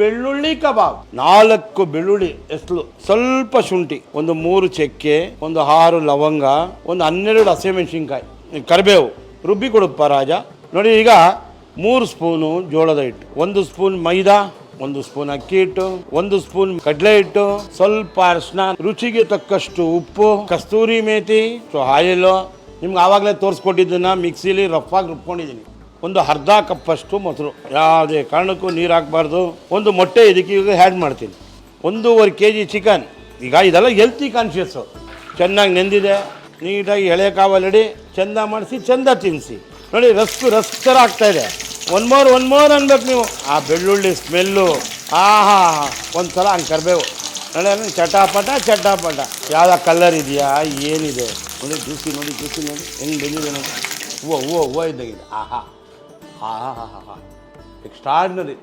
ಬೆಳ್ಳುಳ್ಳಿ ಕಬಾಬ್. ನಾಲ್ಕು ಬೆಳ್ಳುಳ್ಳಿ, ಎಸ್ಲು, ಸ್ವಲ್ಪ ಶುಂಠಿ, ಒಂದು ಮೂರು ಚಕ್ಕೆ, ಒಂದು ಆರು ಲವಂಗ, ಒಂದು ಹನ್ನೆರಡು ಹಸಿಮೆಣಸಿನ್ಕಾಯಿ, ಕರಿಬೇವು. ರುಬ್ಬಿ ಕೊಡುಪ್ಪ ರಾಜ. ನೋಡಿ ಈಗ ಮೂರು ಸ್ಪೂನು ಜೋಳದ ಹಿಟ್ಟು, ಒಂದು ಸ್ಪೂನ್ ಮೈದಾ ಒಂದು ಸ್ಪೂನ್ ಅಕ್ಕಿ ಹಿಟ್ಟು ಒಂದು ಸ್ಪೂನ್ ಕಡಲೆ ಹಿಟ್ಟು, ಸ್ವಲ್ಪ ಅರಿಶಿನ ರುಚಿಗೆ ತಕ್ಕಷ್ಟು ಉಪ್ಪು, ಕಸ್ತೂರಿ ಮೇಥಿ ಸೊ ಆಯಿಲ್ ನಿಮ್ಗೆ ಆವಾಗಲೇ ತೋರಿಸ್ಕೊಟ್ಟಿದ್ದನ್ನ ಮಿಕ್ಸಿಲಿ ರಫ್ ಆಗಿ ರುಬ್ಕೊಂಡಿದ್ದೀನಿ. ಒಂದು ಅರ್ಧ ಕಪ್ಪಷ್ಟು ಮೊಸರು. ಯಾವುದೇ ಕಾರಣಕ್ಕೂ ನೀರು ಹಾಕಬಾರ್ದು. ಒಂದು ಮೊಟ್ಟೆ ಇದಕ್ಕೆ ಈಗ ಹ್ಯಾಡ್ ಮಾಡ್ತೀನಿ. ಒಂದೂವರೆ ಕೆ ಜಿ ಚಿಕನ್ ಈಗ ಇದೆಲ್ಲ ಹೆಲ್ತಿ ಕಾನ್ಷಿಯಸ್ಸು ಚೆನ್ನಾಗಿ ನೆಂದಿದೆ. ನೀಟಾಗಿ ಎಳೆ ಕಾವಲಿಡಿ. ಚೆಂದ ಮಾಡಿಸಿ, ಚೆಂದ ತಿನ್ನಿಸಿ ನೋಡಿ, ರಸ್ಕು ರಸ್ ಥರ ಆಗ್ತಾ ಇದೆ. ಒನ್ ಮೋರ್ ಒನ್ ಮೋರ್ ಅನ್ಬೇಕು ನೀವು. ಆ ಬೆಳ್ಳುಳ್ಳಿ ಸ್ಮೆಲ್ಲು ಆಹಾ ಒಂದು ಸಲ ಹಂಗೆ ಕರಿಬೇವು ನೋಡಿ ಚಟಾಪಟ ಚಟಾಪಟ. ಯಾವ ಕಲರ್ ಇದೆಯಾ, ಏನಿದೆ? ನೋಡಿ ಜ್ಯೂಸಿ ನೋಡಿ ಜ್ಯೂಸಿ ನೋಡಿ. ಹೆಂಗೆ ಬೆಳ್ಳಿದೆ ನೋಡಿ. ಹೂವು ಹೂವು ಹೂವು ಇದ್ದಂಗಿದೆ. ಆಹಾ. ಆಹಾ ಹಾ ಹಾ ಎಕ್ಸ್ಟ್ರಾರ್ಡಿನರಿ